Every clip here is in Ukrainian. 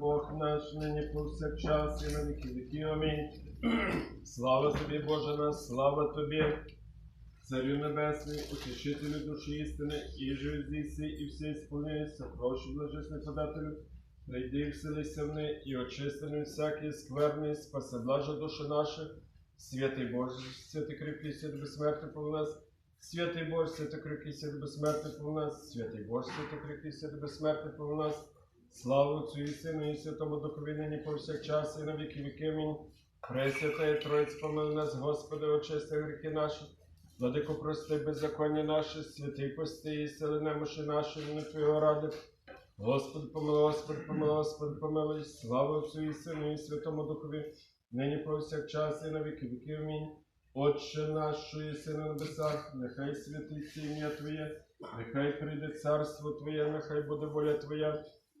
Бог наш, нині повсякчас і на віки віків. Амінь. Слава тобі, Боже наш, слава тобі, Царю Небесний, утішителю душі істини, і живи здійси, і все сповнюється, прошу блажесний подателю, прийди вселися в неї, і очистини всякий скверний, спаси блажа душі наші, святий Боже, святий кріпкий, святий безсмертний нас, святий Боже, святий кріпкий, святий безсмертний по нас, святий Боже, святий кріпкий, святий безсмертний по нас, слава Отцю і Сину, і Святому Духові, нині повсякчас, і на віки віки. Амінь. Пресвятая Троїць, помили нас, Господи, очисти гріхи наші, Владико, прости беззаконня наші, святий пости і сили немощі наші, не Твого ради. Господи, помилуй, Господи, помилуй, Господи, помилуй, слава Отцю і Сину, і Святому Духові, нині повсякчас, і на віки віків. Амінь. Отче наш, що єси на небесах, нехай святиться ім'я Твоє, нехай прийде царство Твоє, нехай буде воля Твоя,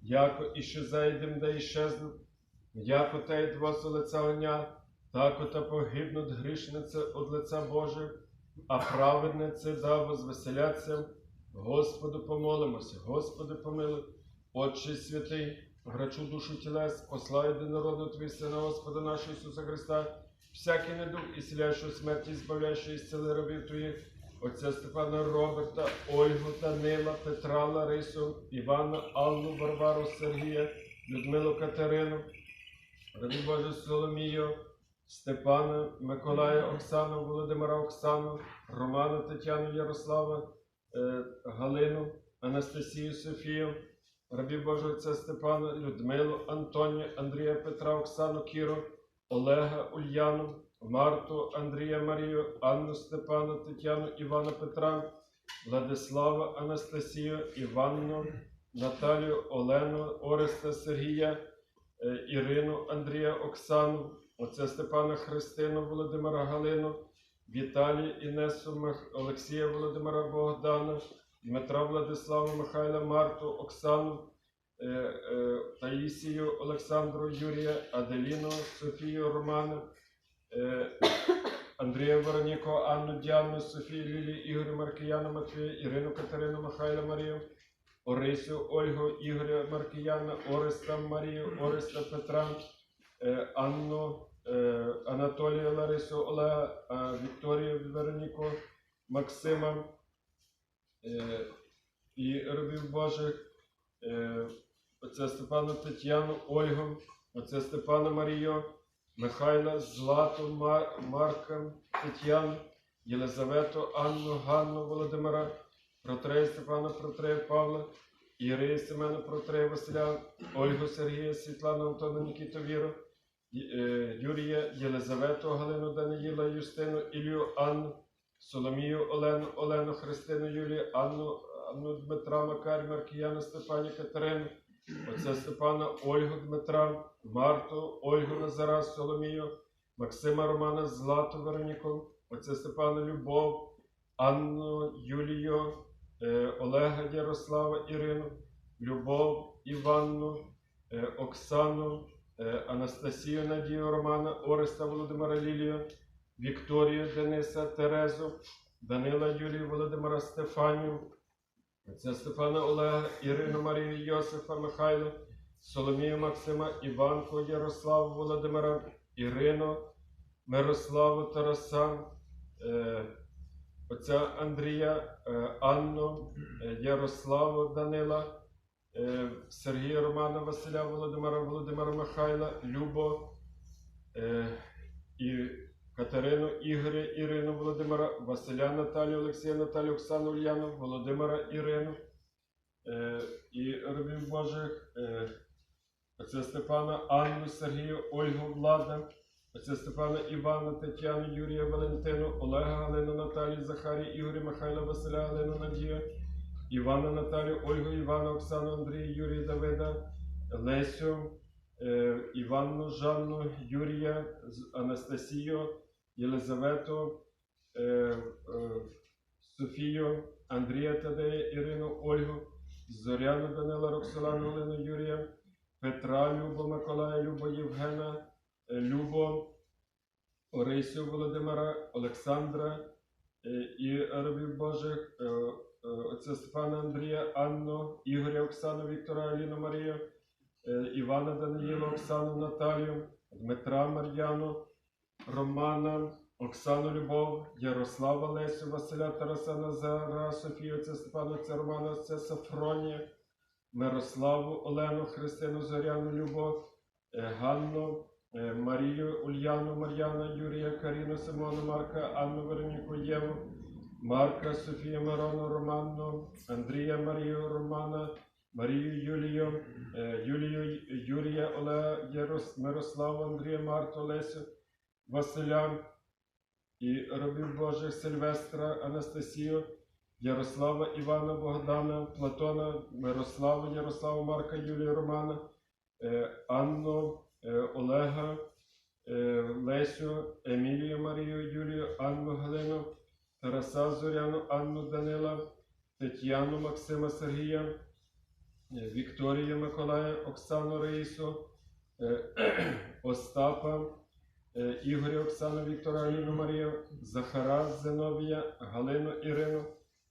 яко іще зайдем, да іщезнуть, яко те й вас у лиця огня, тако та погибнуть грішниці од лиця Боже, а праведниці да возвеселяться. Господу помолимося, Господи помилуй, Отче святий, грачу душу тілес, посла єдинородну Твій Сина, Господа нашого Ісуса Христа, всякий недух і селящу смерті, збавляючи і зціли рабів Твоїх, отця Степана Роберта, Ольгу Данила, Петра Ларису, Івана, Аллу, Варвару, Сергія, Людмилу Катерину, Раби Боже Соломію, Степана, Миколая, Оксану, Володимира Оксану, Романа, Тетяну, Ярослава, е, Галину, Анастасію, Софію, Рабів Божого Отця Степана, Людмилу, Антонію, Андрія Петра, Оксану, Кіру, Олега, Ульяну, Марту, Андрія Марію, Анну Степана, Тетяну, Івана Петра, Владислава, Анастасію, Іванну, Наталію, Олену, Ореста, Сергія, е, Ірину, Андрія, Оксану, отця Степана Христину, Володимира Галину, Віталія Інесу, Олексія Володимира Богдана, Дмитра Владислава, Михайла, Марту, Оксану, е, е, Таїсію, Олександру, Юрія, Аделіну, Софію, Романа, Андрія Вороніко, Анну, Діану, Софію, Лілію, Ігоря, Маркіяна, Матвія, Ірину, Катерину, Михайла, Марію, Орисю, Ольгу, Ігоря, Маркіяна, Ореста, Марію, Ореста, Петра, е, Анну, е, Анатолія, Ларису, Олега, е, Вікторію, Вероніку, Максима е, і робів Божих, е, отця Степана Тетяну, Ольгу, отця Степана Марію, Михайла, Злату, Мар- Марка, Тетяну, Єлизавету, Анну, Ганну, Володимира, Протрея Степана, Протрея Павла, Ірия Семена, Протрея Василя, Ольгу Сергія, Світлану Антона, Нікіту Віру, е, Юрія, Єлизавету, Галину Даниїла, Юстину, Ілію, Анну, Соломію, Олену, Олену, Христину, Юлію, Анну, Анну Дмитра, Макар, Маркіяна, Степані, Катерину, отця Степана, Ольгу Дмитра, Марту, Ольгу Назара, Соломію, Максима Романа, Злату Вероніку, отця Степана Любов, Анну, Юлію, е, Олега Ярослава, Ірину, Любов, Іванну, е, Оксану, е, Анастасію Надію Романа, Ореста Володимира Лілію, Вікторію Дениса, Терезу, Данила Юлію Володимира Стефанію, отця Стефана Олега, Ірину Марію Йосифа Михайло, Соломію Максима, Іванку Ярославу Володимира, Ірину, Мирославу Тараса, е, отця Андрія, е, Анну, е, Ярославу Данила, Сергія Романа Василя Володимира, Володимира Михайла, Любо і Катерину Ігоря, Ірину Володимира, Василя Наталію, Олексія Наталію, Оксану Ульяну, Володимира Ірину е, і рабів Божих, е, отця Степана, Анну, Сергію, Ольгу Влада, отця Степана Івана, Тетяну, Юрія Валентину, Олега Галину, Наталію, Захарія, Ігоря, Михайла, Василя, Галину, Надію, Івана Наталію, Ольгу, Івана, Оксану, Андрія, Юрія, Давида, Лесю, е, Іванну Жанну, Юрія, Анастасію, Єлизавету, е, е, Софію, Андрія Тадея, Ірину, Ольгу, Зоряну Данила, Роксолану, Олену, Юрія, Петра, Любо, Миколая, Любо, Євгена, е, Любо, Орисю Володимира, Олександра і рабів Божих, отця Степана Андрія, Анну, Ігоря, Оксану, Віктора, Аліну, Марію, Івана Даниїла, Оксану, Наталію, Дмитра Мар'яну, Романа, Оксану Любов, Ярослава Лесю, Василя Тараса Назара, Софію, отця Степана, отця Романа, отця Сафронія, Мирославу, Олену, Христину, Зоряну, Любов, е, Ганну, е, Марію, Ульяну, Мар'яна, Юрія, Каріну, Симону, Марка, Анну, Вероніку, Єву, Марка, Софію, Мирону, Романну, Андрія, Марію, Романа, Марію, Юлію, е, Юлію, Юрія, Олега, Мирославу, Андрія, Марту, Лесю, Василя і рабів Божих Сильвестра, Анастасію, Ярослава, Івана, Богдана, Платона, Мирославу, Ярославу, Марка, Юлію, Романа, е, Анну, е, Олега, е, Лесю, Емілію, Марію, Юлію, Анну, Галину, Тараса, Зоряну, Анну, Данила, Тетяну, Максима, Сергія, Вікторію, Миколая, Оксану, Раїсу, Остапа, Ігоря, Оксану, Віктора, Аліну, Марію, Захара, Зиновія, Галину, Ірину,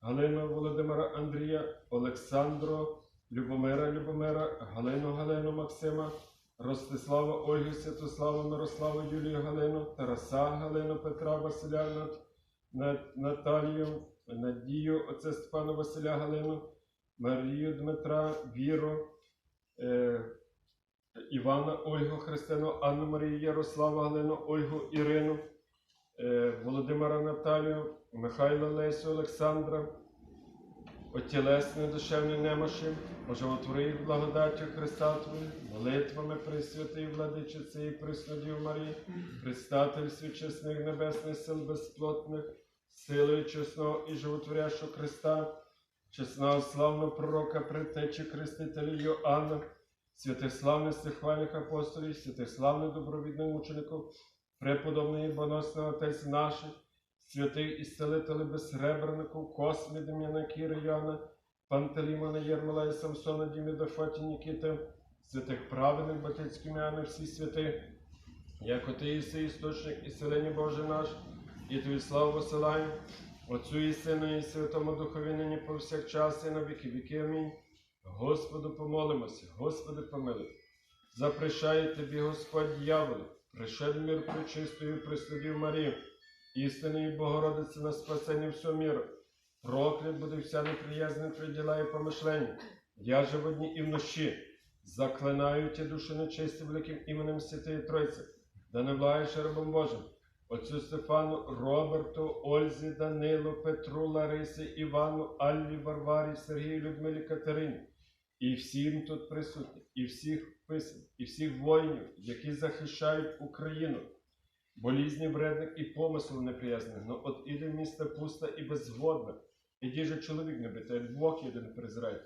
Галину, Володимира, Андрія, Олександру, Любомира, Любомира, Галину, Галину, Максима, Ростислава, Ольгу, Святославу, Мирославу, Юлію, Галину, Тараса, Галину, Петра, Василя, Нат- Нат- Наталію, Надію, отця Степана Василя, Галину, Марію, Дмитра, Віру, е, Івана, Ольгу, Христину, Анну Марію, Ярославу, Галину, Ольгу, Ірину, е, Володимира Наталію, Михайла Лесю, Олександра, отілесної душевної немощі, оживотвори їх благодаттю Христа Твої, молитвами Пресвятої Владичиці і Преснодів Марії, предстательстві чесних небесних сил безплотних, силою чесного і животворящого Христа, чесного славного пророка, предтечі Хрестителя Йоанна, святих славних стихвальних апостолів, святих славних добровідних мучеників, преподобний і боносний Отець наших, святих ісцелителів безсребреників, Космі, Дем'яна, Кіри, Йоанна, Пантелеймона, Єрмола і Самсона, Дімі, Дафоті, Нікіти, святих праведних батьків Міани, всі святи, як ти єси істочник і селення Боже наш, і тобі славу посилаю, Отцю і Сину, і Святому Духові нині повсякчас, і на віки віки. Амінь. Господу помолимося, Господи помилуй. Запрещає тобі Господь пришед мир причистою прислідів Марію, істинної Богородиці на спасення всього міру. Проклят буде вся неприязна твої діла і помишлення. Я же в дні і вночі заклинаю ті душі нечисті великим іменем Святої Тройці, да не влагаєш рабом Божим, отцю Стефану, Роберту, Ользі, Данилу, Петру, Ларисі, Івану, Аллі, Варварі, Сергію, Людмилі, Катерині, і всім тут присутнім, і всіх вписаних, і всіх воїнів, які захищають Україну. Болізні вредних і помислу неприязних, но от іде місто пусто і безводне, і діже чоловік не бите, Бог єдин презирає.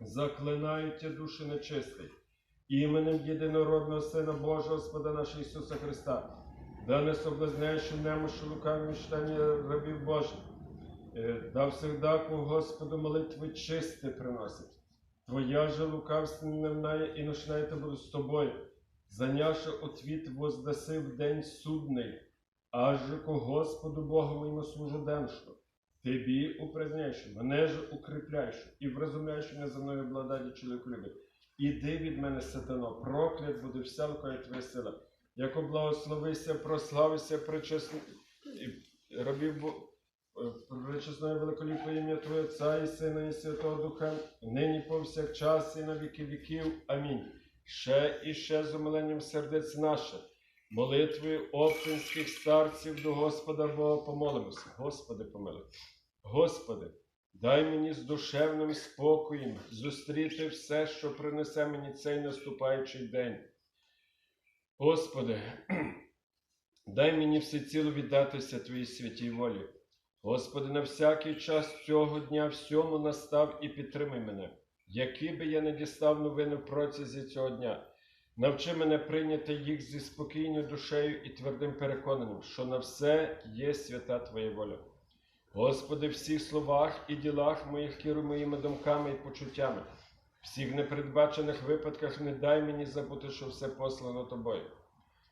Заклинають ті душі нечистий, іменем єдинородного Сина Божого Господа нашого Ісуса Христа, да не соблазняючи немощі лукаві мечтання рабів Божих, Е, да всегда Господу молитви чисті приносить. Твоя же мнає і ночная буду з тобою, заняше отвіт воздаси в день судний, аж ко Господу Богу служу деншко. Тобі упраздняйшу, мене ж укріпляйшу і вразумляйшу мене за мною благодаті чоловіку любить. Іди від мене, сатано, проклят буде вся лукає твоя сила. Яко благословися, прославися, причесну рабів Пречесної великоліпне ім'я Твоє Отця і Сина, і Святого Духа, нині повсякчас і на віки віків. Амінь. Ще і ще з умиленням сердець наших, молитвою оптинських старців до Господа Бога помолимося. Господи, помилуй. Господи, дай мені з душевним спокоєм зустріти все, що принесе мені цей наступаючий день. Господи, дай мені всеціло віддатися Твоїй святій волі. Господи, на всякий час цього дня всьому настав і підтримай мене, який би я не дістав новини в процязі цього дня. Навчи мене прийняти їх зі спокійною душею і твердим переконанням, що на все є свята Твоя воля. Господи, в всіх словах і ділах моїх керуй моїми думками і почуттями. Всіх непередбачених випадках не дай мені забути, що все послано тобою.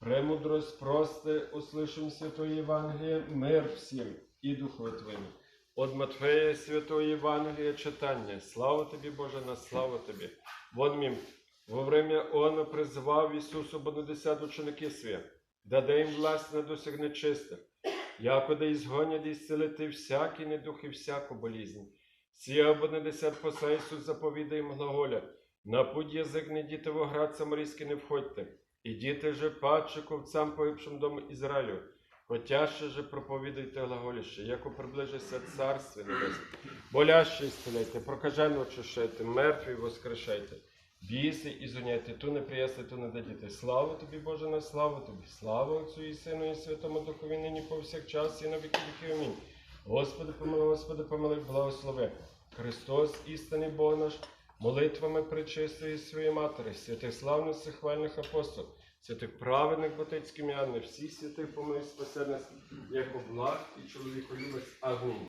Премудрость прости, услышим Святое Євангеліє, мир всім і Духу Твоєму. От Матфея Святого Євангелія читання. Слава тобі, Боже, на славу тобі. Вон мім, во время Оно призвав Ісусу Бонадесят ученики свої, даде їм власть на досяг нечистих, якода ізгонять і зцілити всякий недух і всяку болізнь. Сія Бонадесят поса Ісус заповідає їм глаголя, на путь язик не діти в оград самарійський не входьте, і діти же паче ковцам погибшим дому Ізраїлю, Хотяще же проповідуйте глаголіще, яко приближиться Царстві Небесне. Боляще ісцеляйте, прокажено очищайте, мертві воскрешайте, біси і зуняйте, ту не приясти, ту не дадіте. Слава тобі, Боже, на славу тобі, слава Отцю і Сину, і Святому Духові, нині повсякчас, і на віки віки. Амінь. Господи, помилуй, Господи, помилуй, благослови. Христос, істинний Бог наш, молитвами причистої своєї Матері, святих славних всехвальних апостол, святих праведних ботицьким не всіх святих помилуй спасе нас, як благ і чоловіколюбець. Амінь.